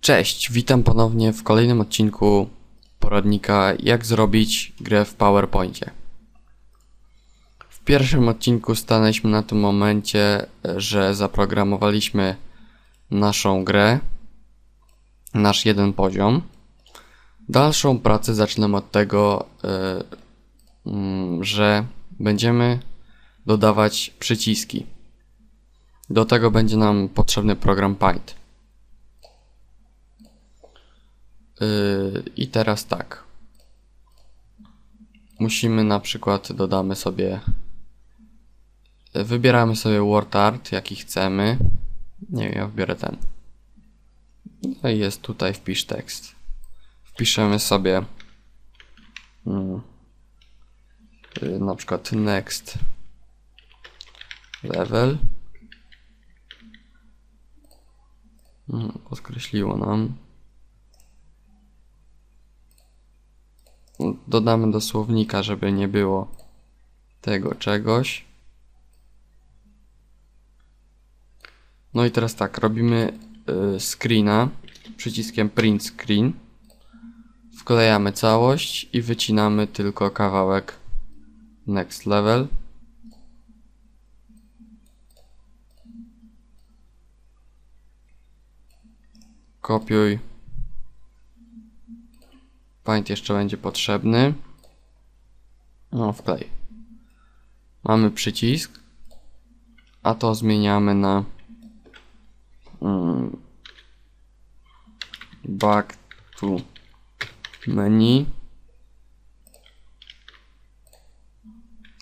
Cześć, witam ponownie w kolejnym odcinku poradnika jak zrobić grę w PowerPoincie. W pierwszym odcinku stanęliśmy na tym momencie, że zaprogramowaliśmy naszą grę, nasz jeden poziom. Dalszą pracę zaczynam od tego, e, mm, że będziemy dodawać przyciski. Do tego będzie nam potrzebny program Paint. I teraz tak. Musimy na przykład dodamy sobie. Wybieramy sobie word art, jaki chcemy. Nie wiem, ja wybiorę ten. No i jest tutaj wpisz tekst. Wpiszemy sobie mm, yy, na przykład next level. Mm, Podkreśliło nam. Dodamy do słownika, żeby nie było tego czegoś. No i teraz tak, robimy y, screena przyciskiem print screen. Wklejamy całość i wycinamy tylko kawałek next level. Kopiuj. Paint jeszcze będzie potrzebny. No, wklej. Mamy przycisk, a to zmieniamy na mm, back to menu.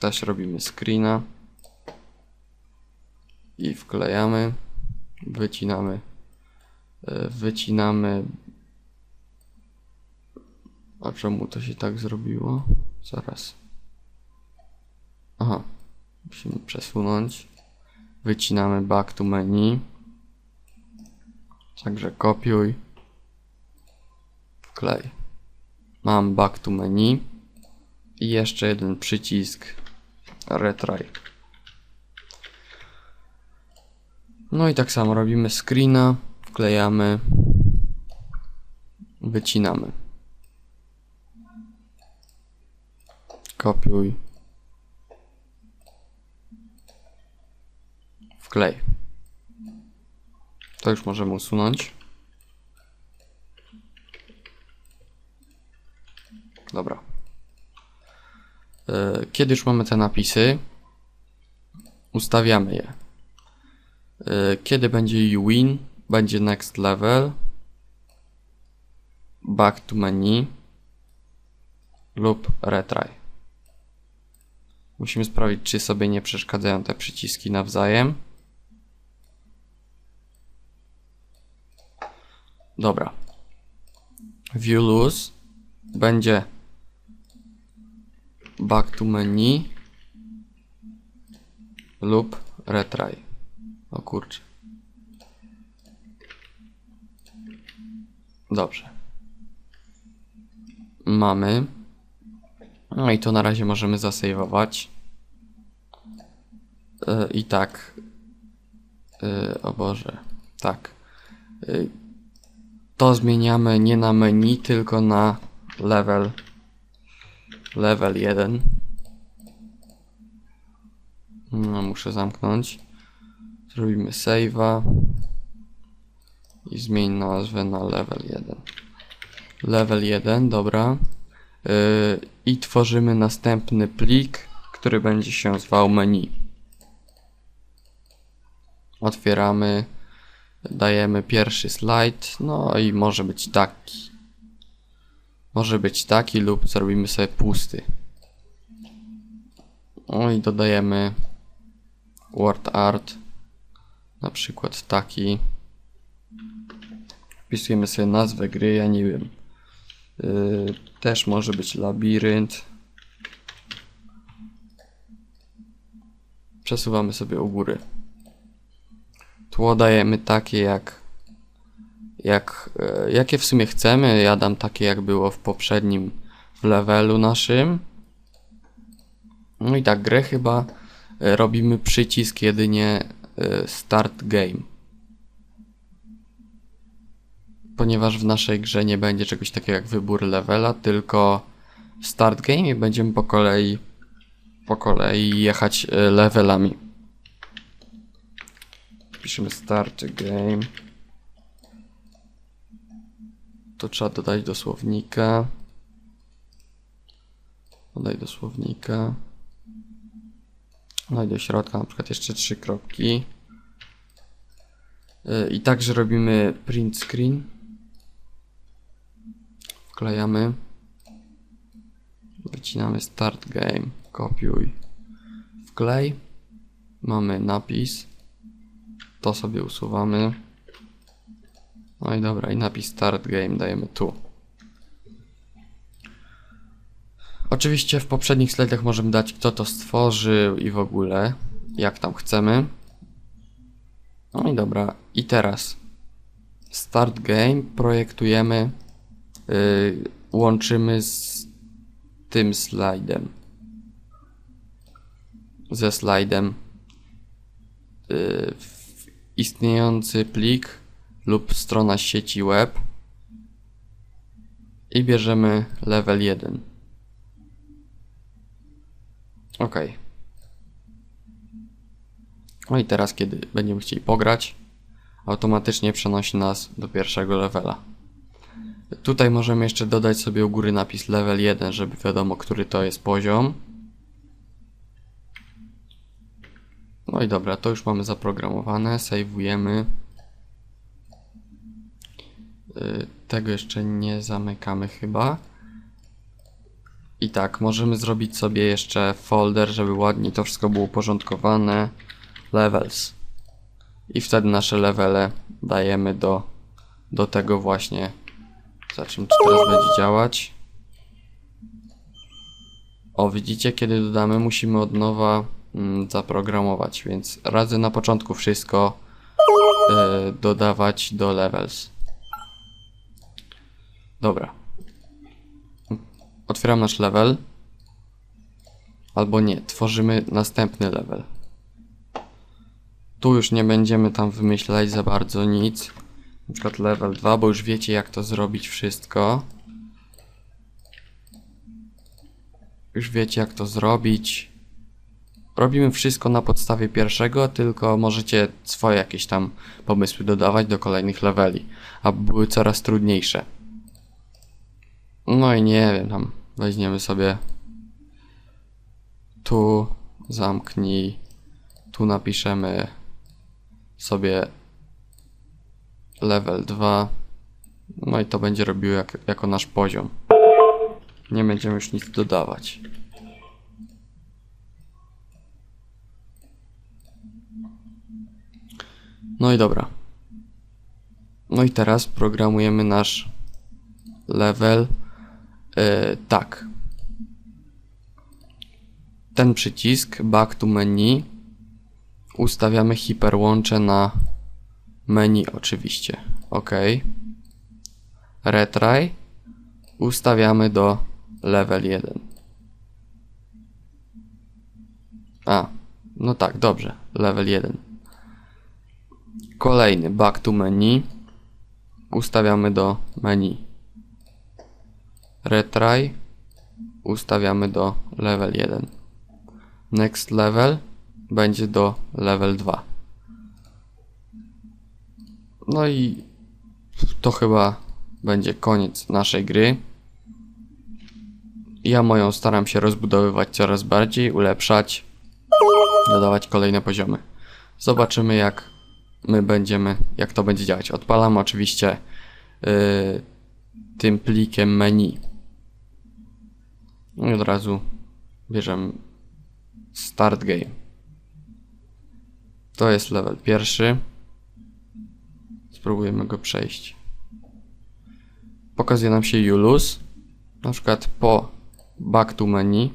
Też robimy screena i wklejamy, wycinamy, e, wycinamy a czemu to się tak zrobiło? Zaraz. Aha. Musimy przesunąć. Wycinamy back to menu. Także kopiuj. Wklej. Mam back to menu. I jeszcze jeden przycisk. Retry. No i tak samo robimy screena. Wklejamy. Wycinamy. Kopiuj. Wklej. To już możemy usunąć. Dobra. E, Kiedy już mamy te napisy, ustawiamy je. E, Kiedy będzie win, będzie next level, back to menu lub retry. Musimy sprawdzić, czy sobie nie przeszkadzają te przyciski nawzajem. Dobra. View lose będzie back to menu lub retry. O kurczę. Dobrze. Mamy. No i to na razie możemy zasejwować. I tak. Yy, o Boże. Tak. Yy, to zmieniamy nie na menu, tylko na level. Level 1. No, muszę zamknąć. Zrobimy save'a. I zmień nazwę na level 1. Level 1, dobra. Yy, I tworzymy następny plik, który będzie się zwał menu. Otwieramy, dajemy pierwszy slajd, no i może być taki. Może być taki lub zrobimy sobie pusty. No i dodajemy word art, na przykład taki. Wpisujemy sobie nazwę gry, ja nie wiem. Yy, też może być labirynt. Przesuwamy sobie u góry. Tło dajemy takie jak, jak e, jakie w sumie chcemy. Ja dam takie jak było w poprzednim levelu naszym. No i tak grę chyba e, robimy przycisk jedynie e, start game. ponieważ w naszej grze nie będzie czegoś takiego jak wybór levela, tylko start game i będziemy po kolei po kolei jechać levelami. Piszemy start game. To trzeba dodać do słownika. Dodaj do słownika. Dodaj do środka na przykład jeszcze trzy kropki. Y, I także robimy print screen. Wklejamy. Wycinamy start game. Kopiuj. Wklej. Mamy napis. To sobie usuwamy. No i dobra, i napis start game dajemy tu. Oczywiście w poprzednich slajdach możemy dać kto to stworzył i w ogóle, jak tam chcemy. No i dobra, i teraz start game projektujemy, yy, łączymy z tym slajdem. Ze slajdem yy, istniejący plik lub strona sieci web i bierzemy level 1. Ok. No i teraz, kiedy będziemy chcieli pograć, automatycznie przenosi nas do pierwszego levela. Tutaj możemy jeszcze dodać sobie u góry napis level 1, żeby wiadomo, który to jest poziom. No i dobra, to już mamy zaprogramowane, saveujemy. Y, Tego jeszcze nie zamykamy chyba. I tak, możemy zrobić sobie jeszcze folder, żeby ładnie to wszystko było uporządkowane. Levels. I wtedy nasze levele dajemy do, do tego właśnie. Zobaczymy, czy teraz będzie działać. O, widzicie, kiedy dodamy, musimy od nowa zaprogramować, więc radzę na początku wszystko y, dodawać do levels. Dobra. Otwieram nasz level. Albo nie, tworzymy następny level. Tu już nie będziemy tam wymyślać za bardzo nic. Na przykład level 2, bo już wiecie jak to zrobić wszystko. Już wiecie jak to zrobić. Robimy wszystko na podstawie pierwszego, tylko możecie swoje jakieś tam pomysły dodawać do kolejnych leveli, aby były coraz trudniejsze. No i nie wiem, tam weźmiemy sobie tu zamknij, tu napiszemy sobie level 2, no i to będzie robiło jak, jako nasz poziom. Nie będziemy już nic dodawać. No i dobra. No i teraz programujemy nasz level Yy, tak. Ten przycisk Back to Menu ustawiamy hiperłącze na menu oczywiście. OK. Retry ustawiamy do level 1. A, no tak, dobrze. Level 1. Kolejny. Back to Menu. Ustawiamy do menu. Retry. Ustawiamy do level 1 next level będzie do level 2 no i to chyba będzie koniec naszej gry. Ja moją staram się rozbudowywać coraz bardziej, ulepszać dodawać kolejne poziomy zobaczymy jak my będziemy, jak to będzie działać odpalam oczywiście yy, tym plikiem menu i od razu bierzemy Start Game. To jest level pierwszy. Spróbujemy go przejść. Pokazuje nam się Julus. Na przykład po Back to Menu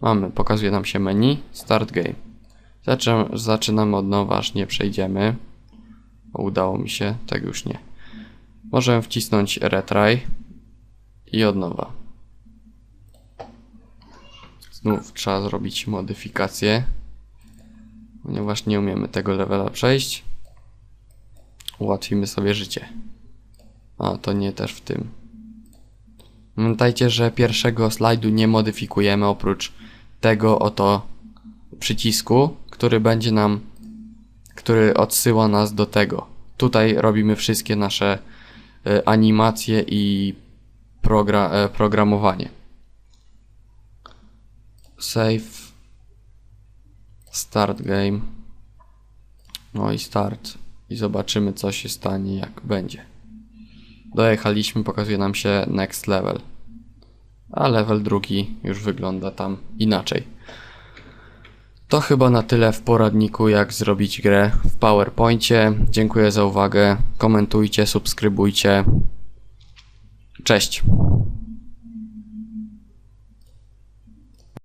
mamy, pokazuje nam się menu Start Game. Zaczynamy, zaczynamy od nowa, aż nie przejdziemy. Udało mi się, tak już nie. Możemy wcisnąć retry i od nowa. Znów trzeba zrobić modyfikację, ponieważ nie umiemy tego levela przejść. Ułatwimy sobie życie. A, to nie też w tym. Pamiętajcie, że pierwszego slajdu nie modyfikujemy oprócz tego oto przycisku, który będzie nam, który odsyła nas do tego. Tutaj robimy wszystkie nasze e, animacje i progra e, programowanie. Save. Start game. No i start. I zobaczymy co się stanie jak będzie. Dojechaliśmy, pokazuje nam się next level. A level drugi już wygląda tam inaczej. To chyba na tyle w poradniku, jak zrobić grę w PowerPoincie. Dziękuję za uwagę. Komentujcie, subskrybujcie. Cześć.